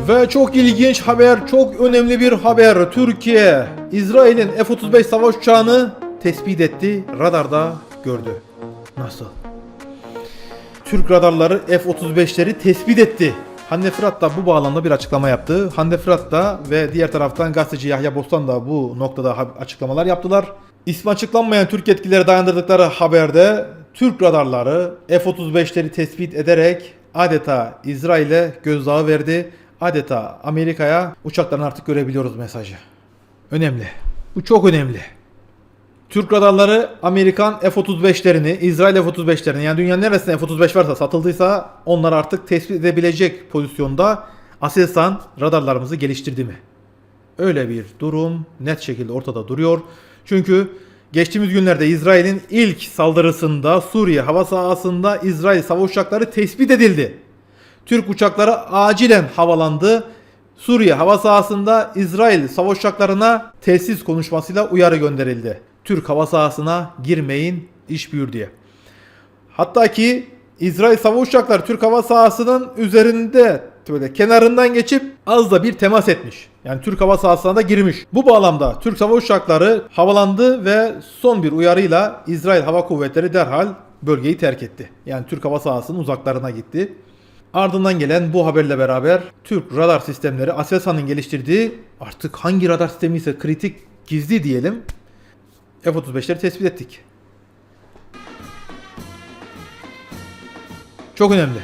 Ve çok ilginç haber, çok önemli bir haber. Türkiye, İsrail'in F-35 savaş uçağını tespit etti, radarda gördü. Nasıl? Türk radarları F-35'leri tespit etti. Hande Fırat da bu bağlamda bir açıklama yaptı. Hande Fırat da ve diğer taraftan gazeteci Yahya Bostan da bu noktada açıklamalar yaptılar. İsmi açıklanmayan Türk yetkilileri dayandırdıkları haberde Türk radarları F-35'leri tespit ederek adeta İsrail'e gözdağı verdi. Adeta Amerika'ya uçaklarını artık görebiliyoruz mesajı. Önemli. Bu çok önemli. Türk radarları Amerikan F-35'lerini, İsrail F-35'lerini yani dünyanın neresinde F-35 varsa satıldıysa onları artık tespit edebilecek pozisyonda Aselsan radarlarımızı geliştirdi mi? Öyle bir durum net şekilde ortada duruyor. Çünkü geçtiğimiz günlerde İsrail'in ilk saldırısında Suriye hava sahasında İsrail savaş uçakları tespit edildi. Türk uçakları acilen havalandı. Suriye hava sahasında İsrail savaş uçaklarına tesis konuşmasıyla uyarı gönderildi. Türk hava sahasına girmeyin iş büyür diye. Hatta ki İsrail savaş uçakları Türk hava sahasının üzerinde böyle kenarından geçip az da bir temas etmiş. Yani Türk hava sahasına da girmiş. Bu bağlamda Türk savaş uçakları havalandı ve son bir uyarıyla İsrail Hava Kuvvetleri derhal bölgeyi terk etti. Yani Türk hava sahasının uzaklarına gitti. Ardından gelen bu haberle beraber Türk radar sistemleri Aselsan'ın geliştirdiği artık hangi radar sistemi ise kritik gizli diyelim F-35'leri tespit ettik. Çok önemli.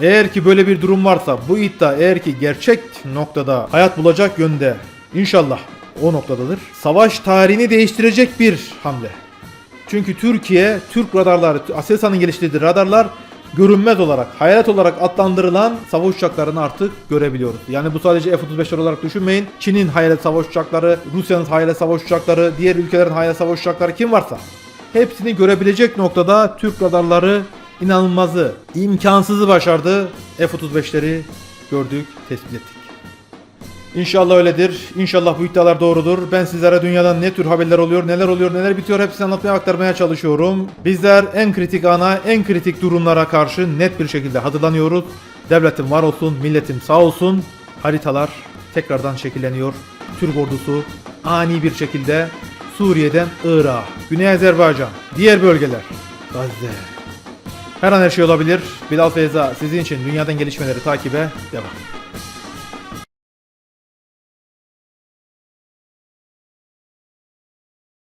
Eğer ki böyle bir durum varsa bu iddia eğer ki gerçek noktada hayat bulacak yönde inşallah o noktadadır. Savaş tarihini değiştirecek bir hamle. Çünkü Türkiye, Türk radarları, Aselsan'ın geliştirdiği radarlar görünmez olarak, hayalet olarak adlandırılan savaş uçaklarını artık görebiliyoruz. Yani bu sadece F-35'ler olarak düşünmeyin. Çin'in hayalet savaş uçakları, Rusya'nın hayalet savaş uçakları, diğer ülkelerin hayalet savaş uçakları kim varsa hepsini görebilecek noktada Türk radarları inanılmazı, imkansızı başardı. F-35'leri gördük, tespit ettik. İnşallah öyledir. İnşallah bu iddialar doğrudur. Ben sizlere dünyadan ne tür haberler oluyor, neler oluyor, neler bitiyor hepsini anlatmaya aktarmaya çalışıyorum. Bizler en kritik ana, en kritik durumlara karşı net bir şekilde hazırlanıyoruz. Devletim var olsun, milletim sağ olsun. Haritalar tekrardan şekilleniyor. Türk ordusu ani bir şekilde Suriye'den Irak'a, Güney Azerbaycan, diğer bölgeler, Gazze. Her an her şey olabilir. Bilal Feyza sizin için dünyadan gelişmeleri takibe devam.